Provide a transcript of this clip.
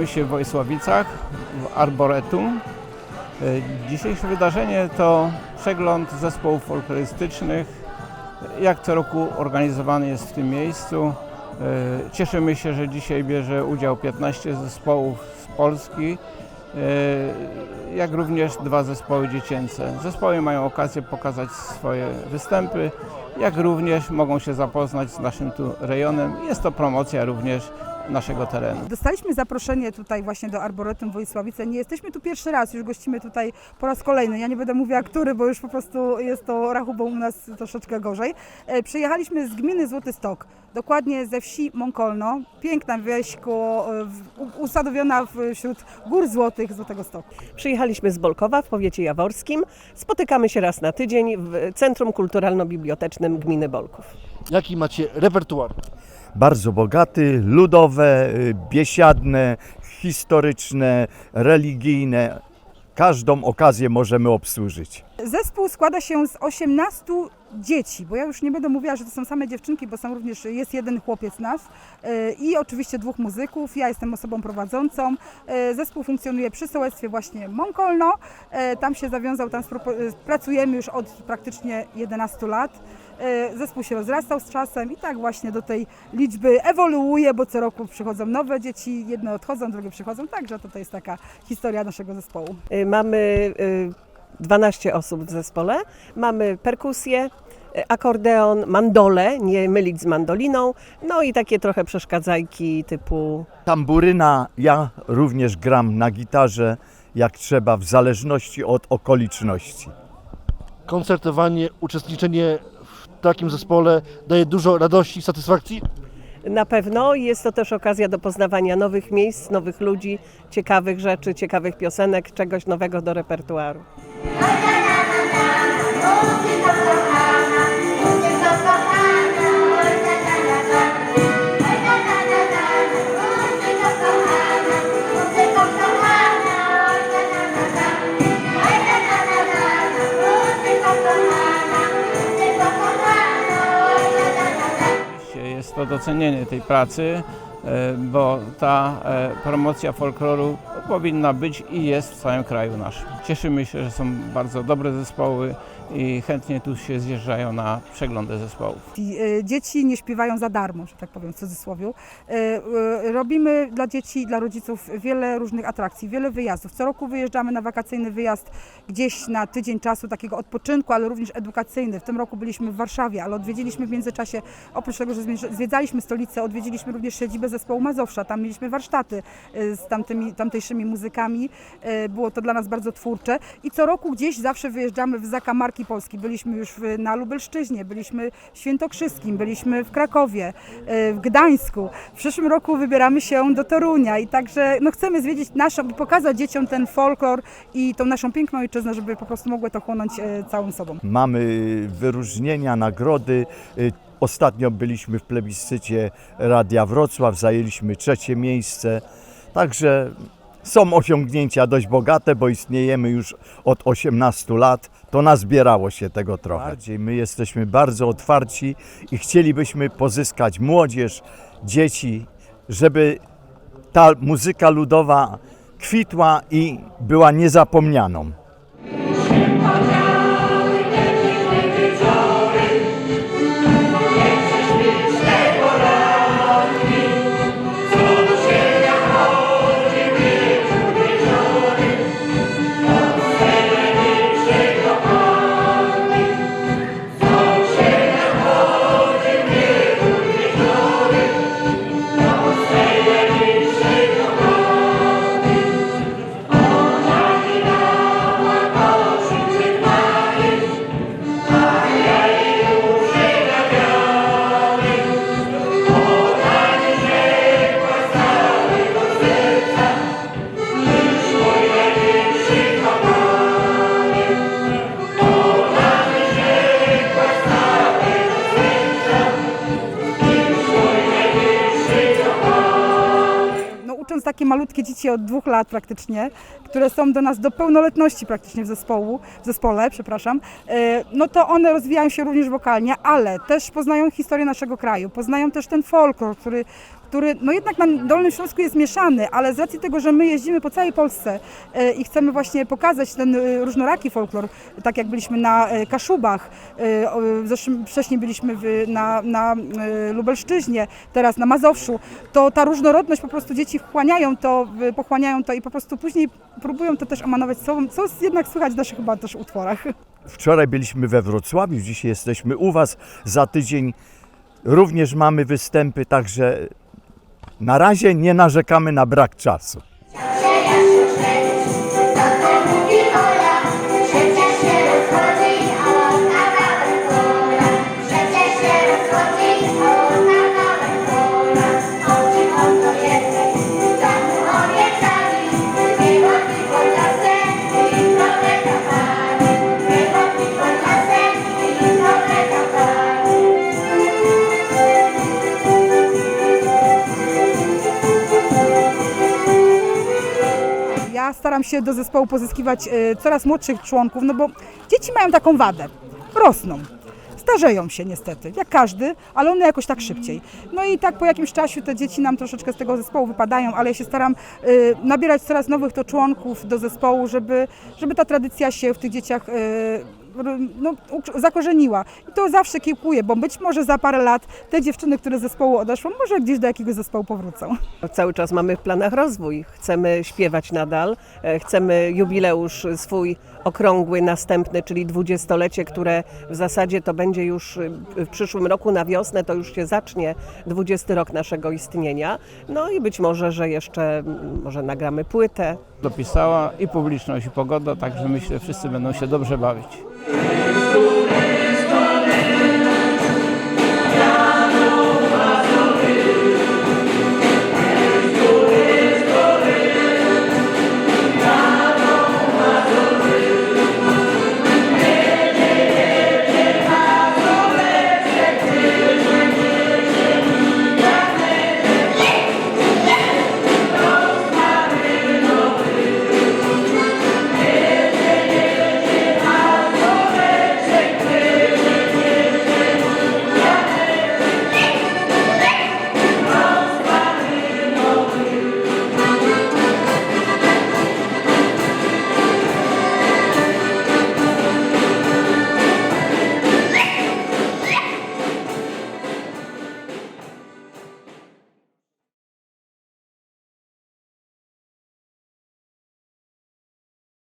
Znajdujemy się w Wojsławicach, w Arboretum. E, Dzisiejsze wydarzenie to przegląd zespołów folklorystycznych. Jak co roku organizowany jest w tym miejscu. E, Cieszymy się, że dzisiaj bierze udział 15 zespołów z Polski, e, jak również dwa zespoły dziecięce. Zespoły mają okazję pokazać swoje występy, jak również mogą się zapoznać z naszym tu rejonem. Jest to promocja również naszego terenu. Dostaliśmy zaproszenie tutaj właśnie do Arboretum Wojsławice. Nie jesteśmy tu pierwszy raz, już gościmy tutaj po raz kolejny. Ja nie będę mówiła który, bo już po prostu jest to rachubą u nas troszeczkę gorzej. E, Przyjechaliśmy z gminy Złoty Stok, dokładnie ze wsi Mąkolno. Piękna wieś koło, e, usadowiona wśród gór złotych Złotego Stoku. Przyjechaliśmy z Bolkowa w powiecie jaworskim. Spotykamy się raz na tydzień w Centrum Kulturalno-Bibliotecznym Gminy Bolków. Jaki macie repertuar? Bardzo bogaty, ludowe, y, biesiadne, historyczne, religijne. Każdą okazję możemy obsłużyć. Zespół składa się z 18 dzieci, bo ja już nie będę mówiła, że to są same dziewczynki, bo są również, jest jeden chłopiec nasz e, i oczywiście dwóch muzyków. Ja jestem osobą prowadzącą. E, Zespół funkcjonuje przy sołectwie właśnie Mąkolno. Tam się zawiązał, tam pracujemy już od praktycznie 11 lat. E, Zespół się rozrastał z czasem i tak właśnie do tej liczby ewoluuje, bo co roku przychodzą nowe dzieci, jedne odchodzą, drugie przychodzą, także to, to jest taka historia naszego zespołu. Y, Mamy y, 12 osób w zespole. Mamy perkusję, akordeon, mandolę, nie mylić z mandoliną, no i takie trochę przeszkadzajki typu Tamburyna, ja również gram na gitarze, jak trzeba, w zależności od okoliczności. Koncertowanie, uczestniczenie takim zespole daje dużo radości i satysfakcji? Na pewno jest to też okazja do poznawania nowych miejsc, nowych ludzi, ciekawych rzeczy, ciekawych piosenek, czegoś nowego do repertuaru. Jest to docenienie tej pracy, e, bo ta e, promocja folkloru powinna być i jest w całym kraju naszym. Cieszymy się, że są bardzo dobre zespoły i chętnie tu się zjeżdżają na przeglądy zespołów. E, Dzieci nie śpiewają za darmo, że tak powiem w cudzysłowie. E, e, Robimy dla dzieci i dla rodziców wiele różnych atrakcji, wiele wyjazdów. Co roku wyjeżdżamy na wakacyjny wyjazd gdzieś na tydzień czasu takiego odpoczynku, ale również edukacyjny. W tym roku byliśmy w Warszawie, ale odwiedziliśmy w międzyczasie, oprócz tego, że zwiedzaliśmy stolicę, odwiedziliśmy również siedzibę zespołu Mazowsza. Tam mieliśmy warsztaty z tamtymi, tamtejszymi muzykami. Było to dla nas bardzo twórcze. I co roku gdzieś zawsze wyjeżdżamy w zakamarki Polski. Byliśmy już na Lubelszczyźnie, byliśmy w Świętokrzyskim, byliśmy w Krakowie, e, w Gdańsku. W przyszłym roku wybieramy się do Torunia i także no, chcemy zwiedzić naszą pokazać dzieciom ten folklor i tą naszą piękną ojczyznę, żeby po prostu mogły to chłonąć e, całym sobą. Mamy wyróżnienia, nagrody. Y, Ostatnio byliśmy w plebiscycie Radia Wrocław, zajęliśmy trzecie miejsce. Także są osiągnięcia dość bogate, bo istniejemy już od 18 lat. To nazbierało się tego trochę. Bardziej my jesteśmy bardzo otwarci i chcielibyśmy pozyskać młodzież, dzieci, żeby ta muzyka ludowa kwitła i była niezapomnianą. Takie malutkie dzieci od dwóch lat praktycznie, które są do nas do pełnoletności praktycznie w zespołu, w zespole, przepraszam, e, no to one rozwijają się również wokalnie, ale też poznają historię naszego kraju, poznają też ten folklor, który który no jednak na Dolnym Śląsku jest mieszany, ale z racji tego, że my jeździmy po całej Polsce e, i chcemy właśnie pokazać ten e, różnoraki folklor, tak jak byliśmy na Kaszubach, wcześniej byliśmy na, na Lubelszczyźnie, teraz na Mazowszu, to ta różnorodność po prostu dzieci wchłaniają to, w- pochłaniają to i po prostu później próbują to też omanować sobą, co jednak słychać w naszych chyba też utworach. Wczoraj byliśmy we Wrocławiu, dzisiaj jesteśmy u Was. Za tydzień również mamy występy, także na razie nie narzekamy na brak czasu. Staram się do zespołu pozyskiwać e, coraz młodszych członków, no bo dzieci mają taką wadę. Rosną. Starzeją się niestety, jak każdy, ale one jakoś tak szybciej. No i tak po jakimś czasie te dzieci nam troszeczkę z tego zespołu wypadają, ale ja się staram e, nabierać coraz nowych to członków do zespołu, żeby, żeby ta tradycja się w tych dzieciach e, no, zakorzeniła. I to zawsze kiełkuje, bo być może za parę lat te dziewczyny, które z zespołu odeszły, może gdzieś do jakiegoś zespołu powrócą. Cały czas mamy w planach rozwój. Chcemy śpiewać nadal, e, chcemy jubileusz swój okrągły, następny, czyli dwudziestolecie, które w zasadzie to będzie już e, w przyszłym roku na wiosnę, to już się zacznie 20 rok naszego istnienia. No i być może, że jeszcze może nagramy płytę. Dopisała i publiczność, i pogoda, także myślę, wszyscy będą się dobrze bawić.